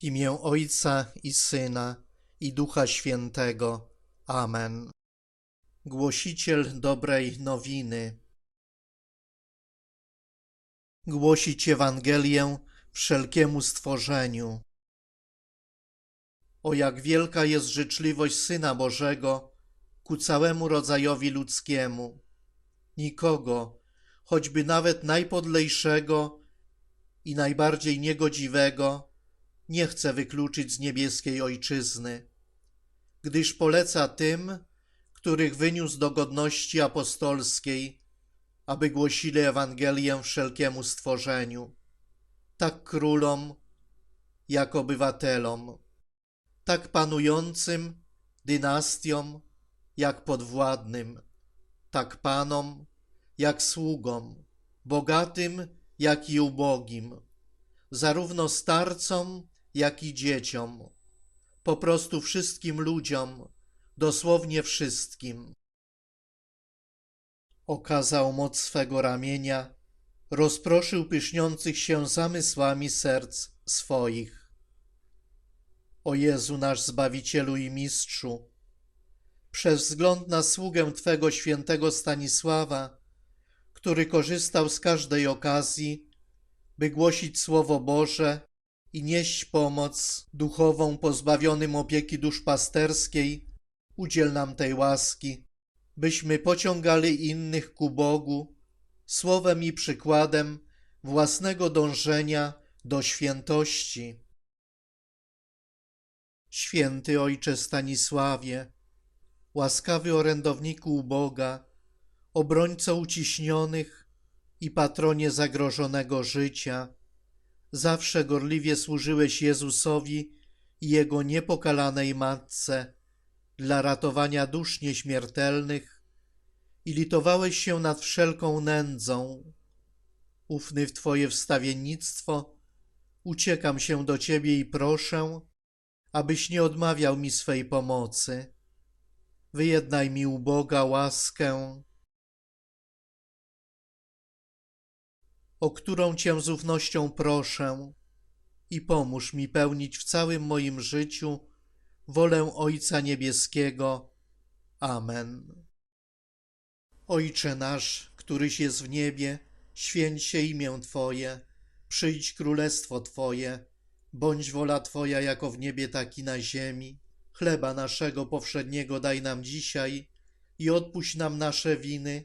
W imię Ojca i Syna i Ducha Świętego. Amen. Głosiciel dobrej nowiny. Głosić Ewangelię wszelkiemu stworzeniu. O jak wielka jest życzliwość Syna Bożego ku całemu rodzajowi ludzkiemu. Nikogo, choćby nawet najpodlejszego i najbardziej niegodziwego, nie chce wykluczyć z niebieskiej Ojczyzny, gdyż poleca tym, których wyniósł do godności apostolskiej, aby głosili Ewangelię wszelkiemu stworzeniu, tak królom, jak obywatelom, tak panującym dynastiom, jak podwładnym, tak panom, jak sługom, bogatym, jak i ubogim, zarówno starcom, jak i dzieciom, po prostu wszystkim ludziom, dosłownie wszystkim. Okazał moc swego ramienia, rozproszył pyszniących się zamysłami serc swoich. O Jezu nasz Zbawicielu i Mistrzu, przez wzgląd na sługę Twego świętego Stanisława, który korzystał z każdej okazji, by głosić Słowo Boże i nieść pomoc duchową pozbawionym opieki duszpasterskiej, udziel nam tej łaski, byśmy pociągali innych ku Bogu słowem i przykładem własnego dążenia do świętości. Święty Ojcze Stanisławie, łaskawy orędowniku Boga, obrońco uciśnionych i patronie zagrożonego życia, zawsze gorliwie służyłeś Jezusowi i Jego niepokalanej Matce dla ratowania dusz nieśmiertelnych i litowałeś się nad wszelką nędzą. Ufny w Twoje wstawiennictwo, uciekam się do Ciebie i proszę, abyś nie odmawiał mi swej pomocy. Wyjednaj mi u Boga łaskę, o którą Cię z ufnością proszę i pomóż mi pełnić w całym moim życiu wolę Ojca Niebieskiego. Amen. Ojcze nasz, któryś jest w niebie, święć się imię Twoje, przyjdź królestwo Twoje, bądź wola Twoja jako w niebie, tak i na ziemi. Chleba naszego powszedniego daj nam dzisiaj i odpuść nam nasze winy,